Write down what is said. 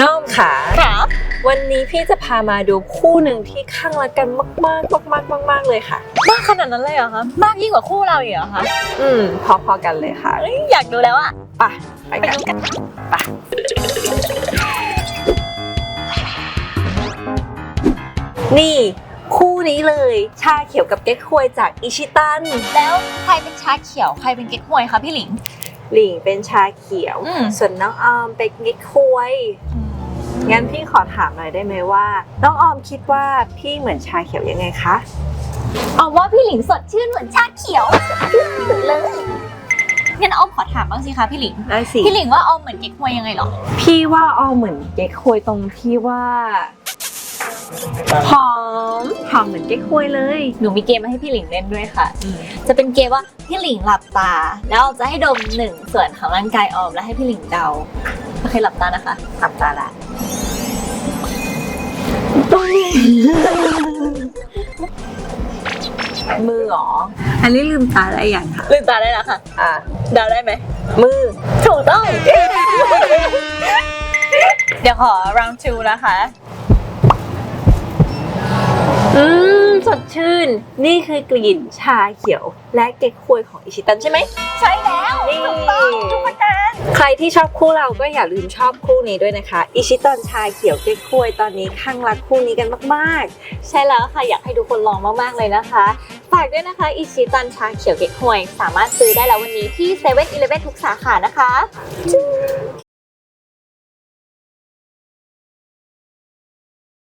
น้องขาค่ะวันนี้พี่จะพามาดูคู่หนึ่งที่ข้างรักกันมากๆมากๆมากๆเลยค่ะ มากขนาดนั้นเลยเหรอคะ มากยิ่งกว่าคู่เราอีกเหรอคะอืมพอๆกันเลยค่ะเอ้ยอยากดูแล้วอะไปไปไปกันดูกันนี่ คู่นี้เลย ชาเขียวกับเก๊กฮวยจากอิชิตัน แล้วใครเป็นชาเขียวใครเป็นเก๊กฮวยคะพี่หลิง หลิงเป็นชาเขียว อืม ส่วนน้องออมเป็นเก๊กฮวย งั้นพี่ขอถามหน่อยได้ไหมว่า น้องออมคิดว่าพี่เหมือนชาเขียวยังไงคะ เอาว่าพี่หลิงสดชื่นเหมือนชาเขียวเลยงั้นออมขอถามบ้างสิคะพี่หลิง ได้สิ พี่หลิงว่าออมเหมือนเก๊กฮวยยังไงเหรอ พี่ว่าออมเหมือนเก๊กฮวยตรงที่ว่าหอมหอมเหมือนเก๊กฮวยเลย หนูมีเกมมาให้พี่หลิงเล่นด้วยค่ะ จะเป็นเกมว่า พี่หลิงหลับตา แล้วออมจะให้ดมหนึ่งส่วนของร่างกายออมแล้วให้พี่หลิงเดาโอเคหลับตานะคะทำตาละมือเหรอ อันนี้ลืมตาได้ยังคะลืมตาได้แล้วค่ะอะเดาได้ไหม มือ ถูกต้อง เดี๋ยวขอ round two นะคะ อืม สดชื่น นี่คือกลิ่นชาเขียว และเก๊กฮวยของอิชิตันใช่ไหม ใช่แล้วนี่ถูกต้องทุกประการใครที่ชอบคู่เราก็อย่าลืมชอบคู่นี้ด้วยนะคะ อิชิตันชาเขียวเก๊กฮวยตอนนี้ข้างรักคู่นี้กันมากใช่แล้วค่ะอยากให้ทุกคนลองมาก ๆ เลยนะคะฝากด้วยนะคะอิชิตันชาเขียวเก๊กฮวยสามารถซื้อได้แล้ววันนี้ที่7 e เ e ่ e อทุกสาขานะคะๆ